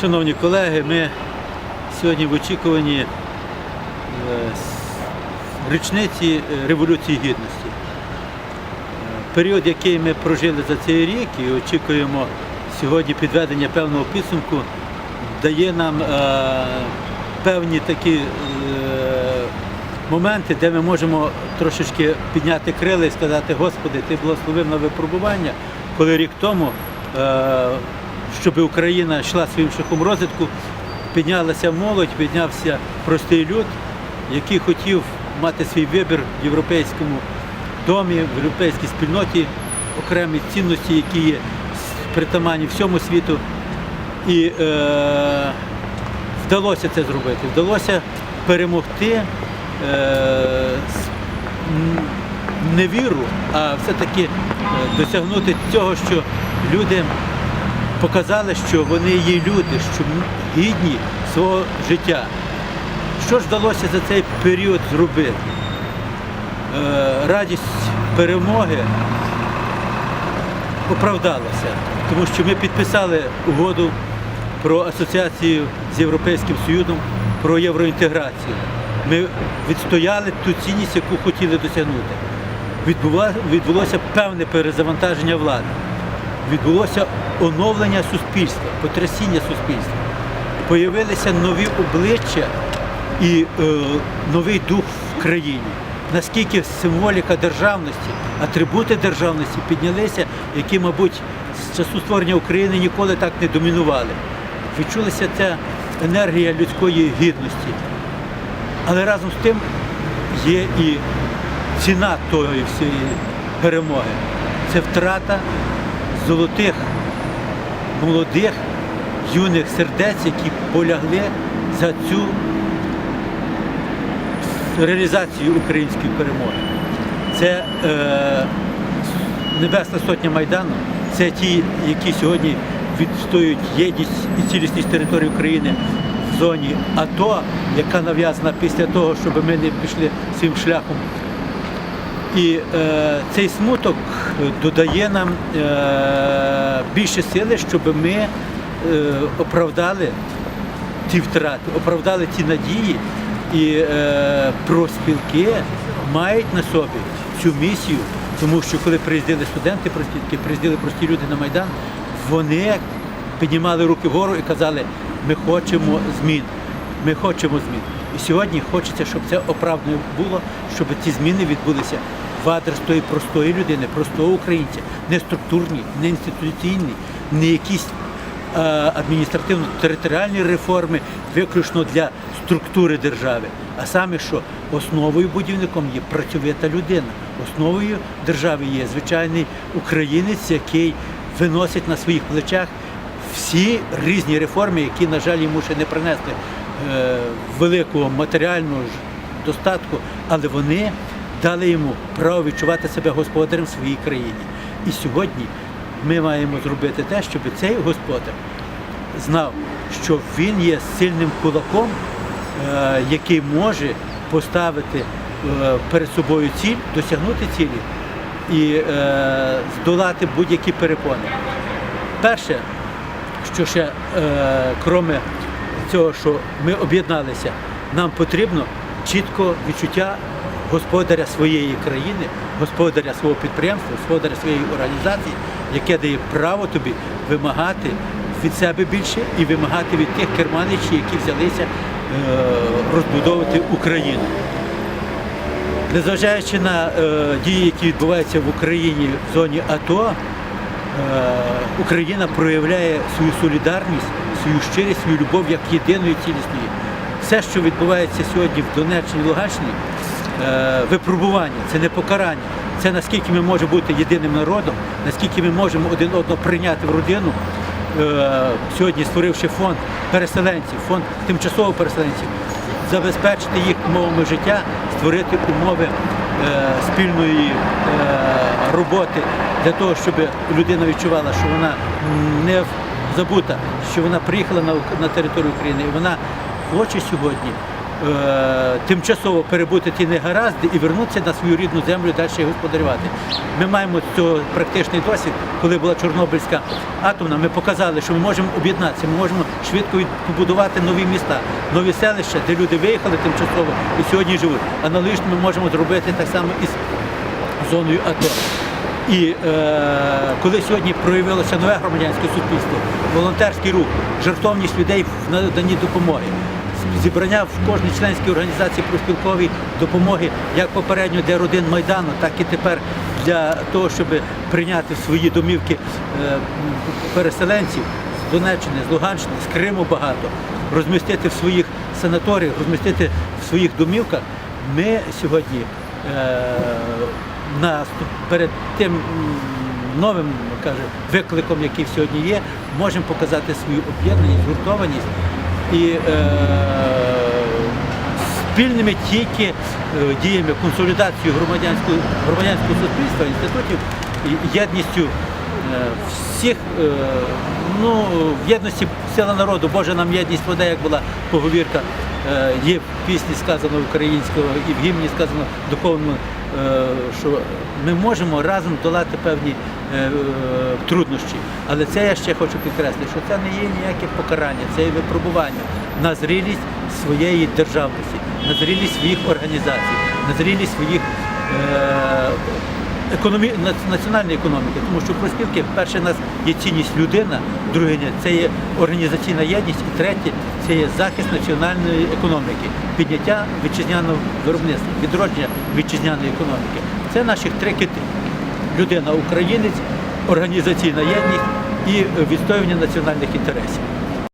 Шановні колеги, ми сьогодні в очікуванні е, річниці е, Революції Гідності. Е, Період, який ми прожили за цей рік і очікуємо сьогодні підведення певного підсумку, дає нам певні такі моменти, де ми можемо трошечки підняти крила і сказати, Господи, Ти благословив на випробування, коли рік тому, щоб Україна йшла своїм шляхом розвитку, піднялася молодь, піднявся простий люд, який хотів мати свій вибір в європейському домі, в європейській спільноті, окремі цінності, які є притаманні всьому світу. І е, вдалося це зробити. Вдалося перемогти е, не віру, а все-таки е, досягнути цього, що люди показали, що вони є люди, що гідні свого життя. Що ж вдалося за цей період зробити? Е, радість перемоги оправдалася, тому що ми підписали угоду про асоціацію з Європейським Союзом, про євроінтеграцію. Ми відстояли ту цінність, яку хотіли досягнути. Відбулося певне перезавантаження влади, відбулося оновлення суспільства, потрясіння суспільства. Появилися нові обличчя і е, новий дух в країні. Наскільки символіка державності, атрибути державності піднялися, які, мабуть, з часу створення України ніколи так не домінували. Відчулася ця енергія людської гідності. Але разом з тим є і ціна тої всієї перемоги. Це втрата золотих, молодих, юних сердець, які полягли за цю реалізацію української перемоги. Це е, Небесна Сотня Майдану, це ті, які сьогодні відстоюють єдність і цілісність території України в зоні АТО, яка нав'язана після того, щоб ми не пішли цим шляхом. І е, цей смуток додає нам е, більше сили, щоб ми е, оправдали ті втрати, оправдали ті надії, і е, профспілки мають на собі цю місію, тому що коли приїздили студенти профспілки, приїздили прості люди на Майдан, вони піднімали руки вгору і казали, ми хочемо змін, ми хочемо змін. І сьогодні хочеться, щоб це оправдано було, щоб ці зміни відбулися в адрес тої простої людини, простого українця, не структурні, не інституційні, не якісь е, адміністративно-територіальні реформи виключно для структури держави. А саме що основою будівником є працьовита людина. Основою держави є звичайний українець, який виносить на своїх плечах всі різні реформи, які, на жаль, йому ще не принесли е, великого матеріального достатку, але вони дали йому право відчувати себе господарем в своїй країні. І сьогодні ми маємо зробити те, щоб цей господар знав, що він є сильним кулаком, е, який може поставити е, перед собою ціль, досягнути цілі і е, здолати будь-які перепони. Перше, що ще, кроме цього, що ми об'єдналися, нам потрібно чітко відчуття господаря своєї країни, господаря свого підприємства, господаря своєї організації, яке дає право тобі вимагати від себе більше і вимагати від тих керманичів, які взялися е, розбудовувати Україну. Незважаючи на е, дії, які відбуваються в Україні в зоні АТО, е, Україна проявляє свою солідарність, свою щирість, свою любов як єдиної цілісної. Все, що відбувається сьогодні в Донеччині і Луганщині, випробування, це не покарання. Це наскільки ми можемо бути єдиним народом, наскільки ми можемо один одного прийняти в родину, е, сьогодні створивши фонд переселенців, фонд тимчасово переселенців, забезпечити їх умовами життя, створити умови е, спільної е, роботи для того, щоб людина відчувала, що вона не забута, що вона приїхала на, територію України і вона хоче сьогодні е, тимчасово перебути ті негаразди і вернутися на свою рідну землю далі господарювати. Ми маємо цього практичний досвід, коли була Чорнобильська атомна, ми показали, що ми можемо об'єднатися, ми можемо швидко побудувати нові міста, нові селища, де люди виїхали тимчасово і сьогодні живуть. Аналогічно ми можемо зробити так само і з зоною АТО. І е, коли сьогодні проявилося нове громадянське суспільство, волонтерський рух, жертовність людей в наданні допомоги, зібрання в кожній членській організації профспілковій допомоги, як попередньо для родин Майдану, так і тепер для того, щоб прийняти свої домівки е, переселенців з Донеччини, з Луганщини, з Криму багато, розмістити в своїх санаторіях, розмістити в своїх домівках. Ми сьогодні е, на, перед тим новим каже, викликом, який сьогодні є, можемо показати свою об'єднаність, згуртованість і е, спільними тільки е, діями консолідацією громадянського, громадянського суспільства, інститутів, єдністю е, всіх, е, ну, в єдності сила народу, Боже нам єдність вода, як була поговірка, е, є в пісні сказано українського і в гімні сказано духовному, що ми можемо разом долати певні е, е, труднощі. Але це я ще хочу підкреслити, що це не є ніяке покарання, це є випробування на зрілість своєї державності, на зрілість своїх організацій, на зрілість своїх е, економі... національної економіки. Тому що проспілки, перше, у нас є цінність людина, друге це є організаційна єдність, і третє це є захист національної економіки, підняття вітчизняного виробництва, відродження вітчизняної економіки. Це наші три кити. Людина українець, організаційна єдність і відстоювання національних інтересів.